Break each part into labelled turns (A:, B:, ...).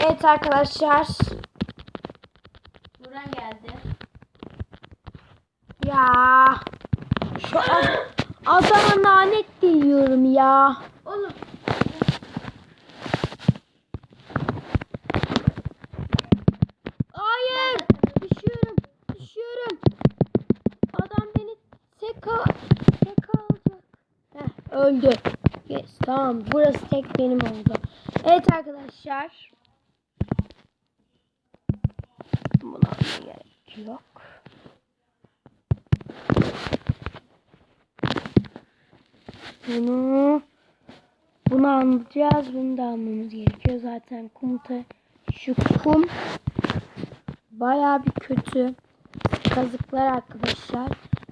A: Evet arkadaşlar.
B: Buran geldi.
A: Ya. Şu ad- adama lanet diliyorum ya.
B: Oğlum.
A: Hayır. Düşüyorum. Düşüyorum. Adam beni tek, al tek alacak. Heh, öldü. Yes, tamam. Burası tek benim oldu. Evet arkadaşlar. Yok. Bunu bunu anlayacağız. Bunu da almamız gerekiyor. Zaten komuta şu kum bayağı bir kötü kazıklar arkadaşlar.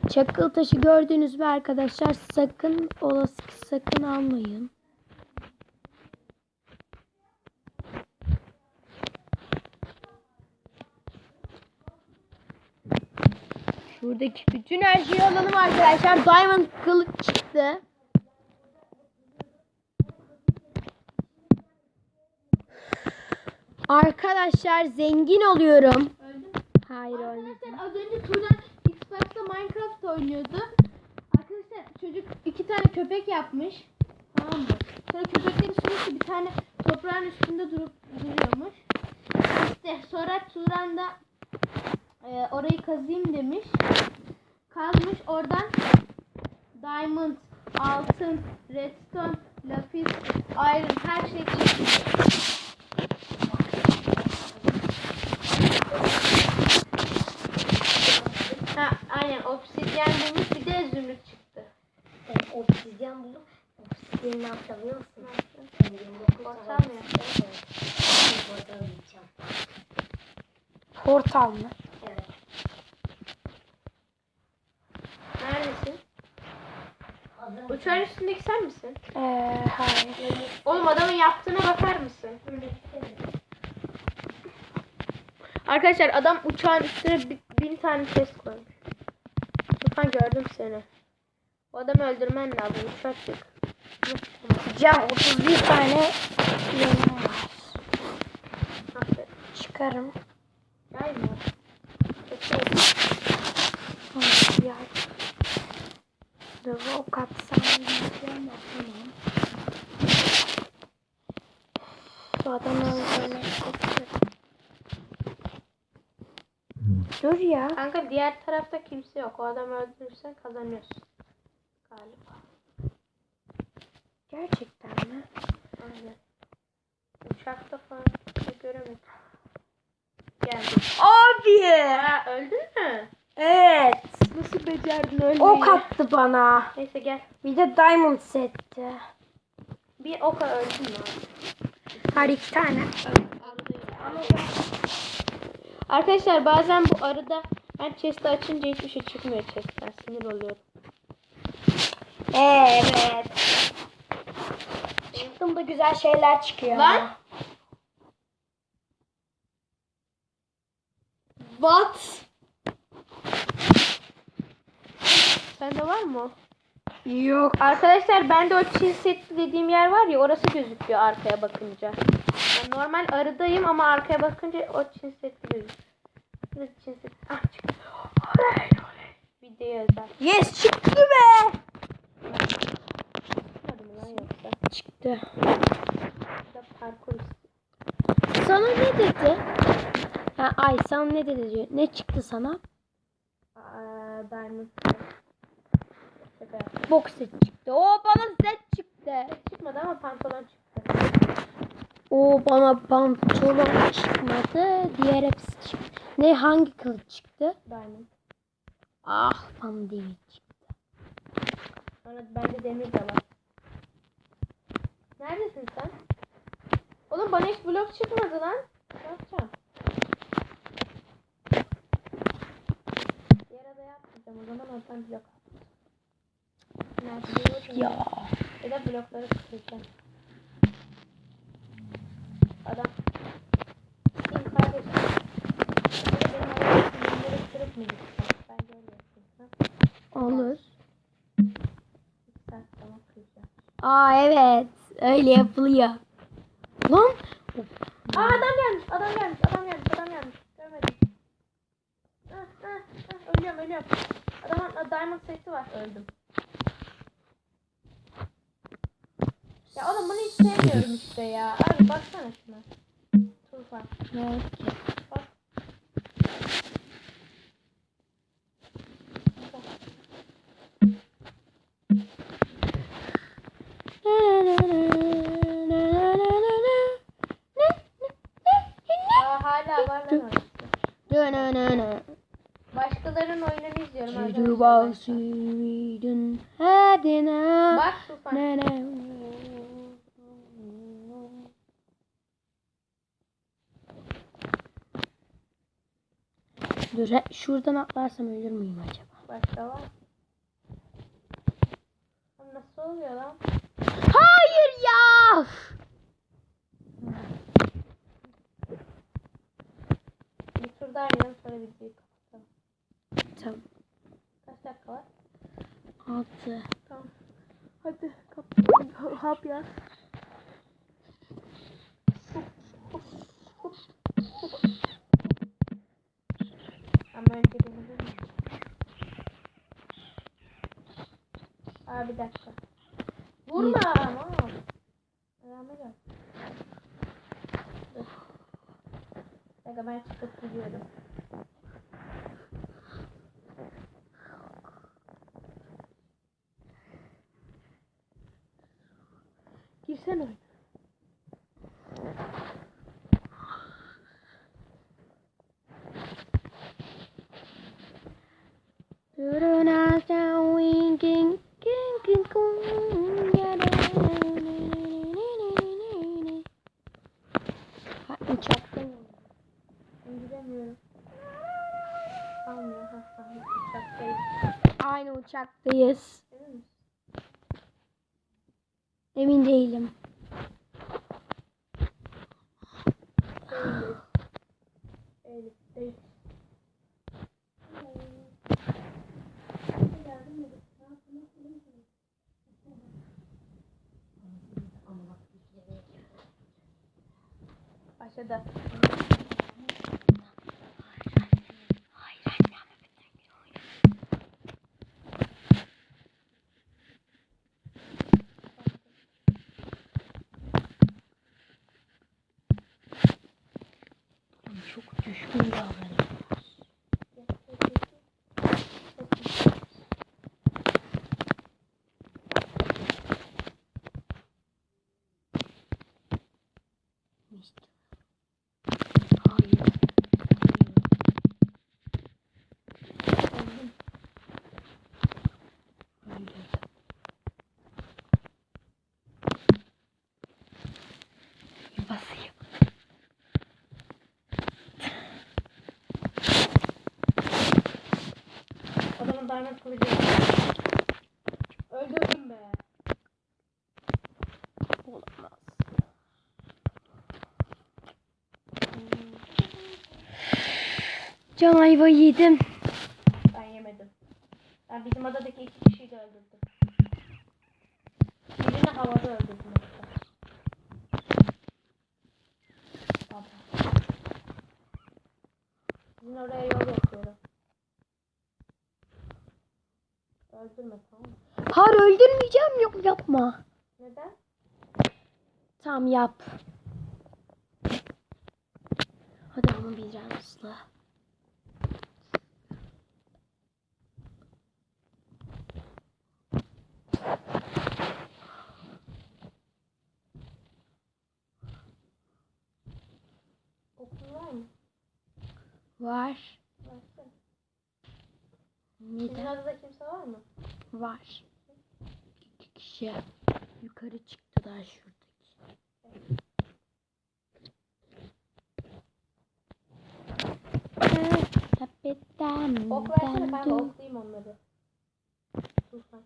A: Çakıl taşı gördünüz mü arkadaşlar? Sakın olası sakın almayın. Şuradaki bütün her şeyi alalım arkadaşlar. Diamond kılıç çıktı. Arkadaşlar zengin oluyorum.
B: Öldüm.
A: Hayır ölmedim.
B: Arkadaşlar az önce Turan Xbox'ta Minecraft oynuyordu. Arkadaşlar çocuk iki tane köpek yapmış. Tamam mı? Sonra köpekleri sürekli bir tane toprağın üstünde durup duruyormuş. İşte sonra Turan da e, orayı kazayım demiş. Kazmış oradan diamond, altın, redstone, lapis, iron her şey çıkmış. Ha, aynen obsidyen bulmuş bir de zümrüt çıktı.
C: Ben obsidyen buldum. Obsidyenin ne yapacağım biliyor musun? Ben 29
B: Portal mı
C: obsidyen yapacağım.
A: Portal mı?
C: Evet.
B: Neredesin?
C: Hazır
B: Uçağın üstündeki sen misin?
A: Ee, hayır.
B: Oğlum adamın yaptığına bakar mısın? Arkadaşlar adam uçağın üstüne bi- bin tane chest koymuş. Lütfen gördüm seni. O adamı öldürmen lazım. Uçak çık.
A: Cam 31 tane yanım var.
B: Aferin.
A: Çıkarım.
B: Yay mı? Peki.
A: Ok atsam diyeceğim de tamam. Bu adam öldürmek istiyorum. Dur ya.
B: Kanka diğer tarafta kimse yok. O adamı öldürürsen kazanıyorsun. Galiba.
A: Gerçekten mi?
B: Aynen. Uçakta falan bir şey göremedim. Geldi.
A: Abi.
B: Ha öldün mü?
A: Evet.
B: Nasıl becerdin ölmeyi?
A: Ok attı bana.
B: Neyse gel.
A: Bir de diamond setti.
B: Bir oka öldün mü?
A: Her iki tane.
B: Arkadaşlar bazen bu arada ben chest'i açınca hiçbir şey çıkmıyor chest'ten. Sinir oluyorum.
A: Evet. Çıktığımda güzel şeyler çıkıyor.
B: Lan!
A: What?
B: Sende var mı?
A: Yok.
B: Arkadaşlar bende o Çin setli dediğim yer var ya orası gözüküyor arkaya bakınca. Ben normal arıdayım ama arkaya bakınca o Çin setli gözüküyor. Şurada Çin setli. Ah çıktı. Oley oley. Videoya özel.
A: Yes çıktı be. Çıktı.
B: Parkur.
A: Sana ne dedi? Ha, ay sana ne dedi diyor. Ne çıktı sana?
B: Aa, diamond. Yaptım.
A: Box set çıktı. O bana set çıktı.
B: Çıkmadı ama pantolon çıktı.
A: O bana pantolon çıkmadı. Diğer hepsi çıktı. Ne hangi kılıç çıktı?
B: Diamond.
A: Ah bana değil çıktı.
B: Sonra bende demir de var. Neredesin sen? Oğlum bana hiç blok çıkmadı lan. Ne yapacağım? Diğer adaya atlayacağım o zaman oradan blok?
A: Ya.
B: Ya da blokları kıracağım. Adam. Kim kardeşim? Benim arabamın sinirleri kırık mı gitsin? Bence öyle yapayım.
A: Olur. Aa evet. Öyle yapılıyor. Lan
B: Aa adam gelmiş, adam gelmiş, adam gelmiş, adam gelmiş. Görmedim. Ah, ah, ah, ölüyorum, ölüyorum. Adamın a, diamond seti var, öldüm. Ya oğlum bunu hiç sevmiyorum işte ya. Abi baksana şuna. Tufan.
A: Ne oldu ki?
B: Bak. Aa, hala var lan orası. Başkalarının oyununu izliyorum arkadaşlar. Bak Tufan.
A: Dur şuradan atlarsam ölür müyüm acaba?
B: Başka var. Nasıl oluyor lan?
A: Hayır ya.
B: Bir tur daha oynayalım sonra videoyu kapatalım.
A: Tamam.
B: Kaç dakika var?
A: Altı.
B: Tamam. Hadi kapatalım. Hap yaz. Önce beni bulun. Aa bir dakika. Vurma ama. Ayağıma gel. Dur. Dakika ben çıkıp gidiyorum. Girsene oyuna.
A: Aynı uçaktayız.
B: Emin
A: değilim.
B: Başladı.
A: Düşkün davranıyor. İşte. Hayır. Öldü. Basıyor.
B: Kılıcı var. Öldürdüm be.
A: Olamaz. Can ayva yedim.
B: Ben yemedim. Ben bizim adadaki iki kişiyi de öldürdüm. Birini havada öldürdüm. Sizin oraya yol yapıyorum. Öldürme tamam mı?
A: Hayır öldürmeyeceğim yok yapma.
B: Neden?
A: Tamam yap. Hadi ama can hızlı.
B: Okul var mı?
A: Var. Neden?
B: Sizin adada kimse var mı?
A: Var. İki kişi yukarı çıktılar şuradaki. Tapetten
B: Ok versene kanka oklayayım onları. Tufan.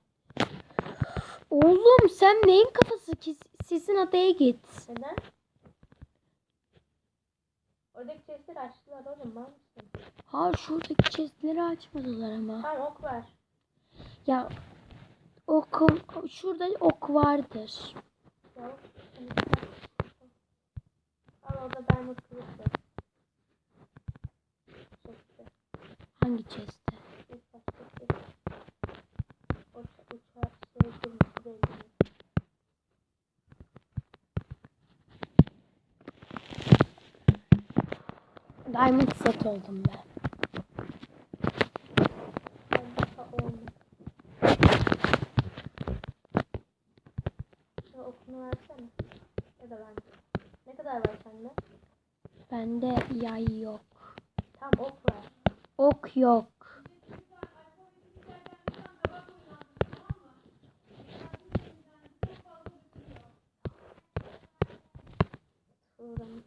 A: Oğlum sen neyin kafası ki? Sizin adaya git.
B: Neden? Oradaki chestleri açtılar oğlum var mısın?
A: Ha şuradaki chestleri açmadılar ama.
B: Tamam ok ver.
A: Ya okum şurada ok vardır.
B: Yok. Al orada ben.
A: Hangi chest'te? Diamond set oldum. Ben
B: daha olmadı. Şu okunu versene. Ya da bende. Ne kadar var sende?
A: Bende yay yok.
B: Tam ok var.
A: Ok yok.
B: Uğramış.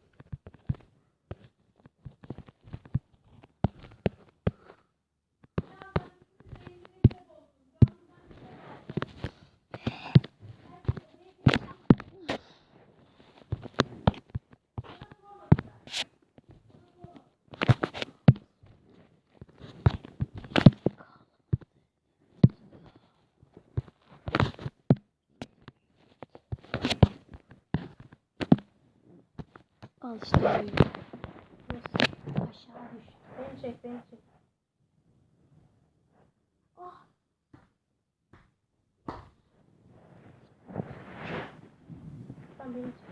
A: Al işte böyle. Aşağı düştü.
B: Beni çek, beni çek. Ah. Tamam beni çek.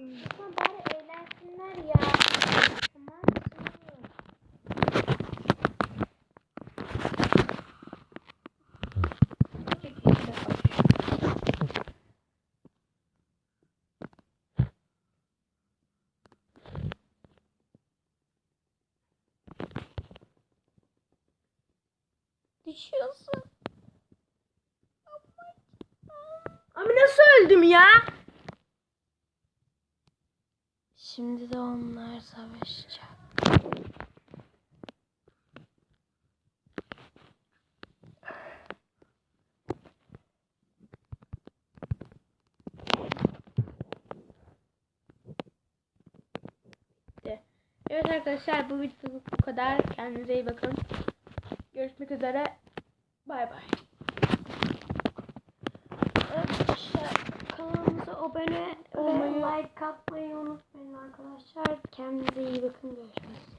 B: Lütfen bari eğlensinler ya. Tamam mı? Çek işte.
A: Düşüyorsun.
B: Abi nasıl öldüm ya?
A: Şimdi de onlar savaşacak.
B: Evet arkadaşlar bu videoluk bu kadar. Kendinize iyi bakın. Görüşmek üzere. Bay bay.
A: Arkadaşlar kanalımıza abone olmayı, like atmayı unutmayın arkadaşlar. Kendinize iyi bakın. Görüşmek üzere.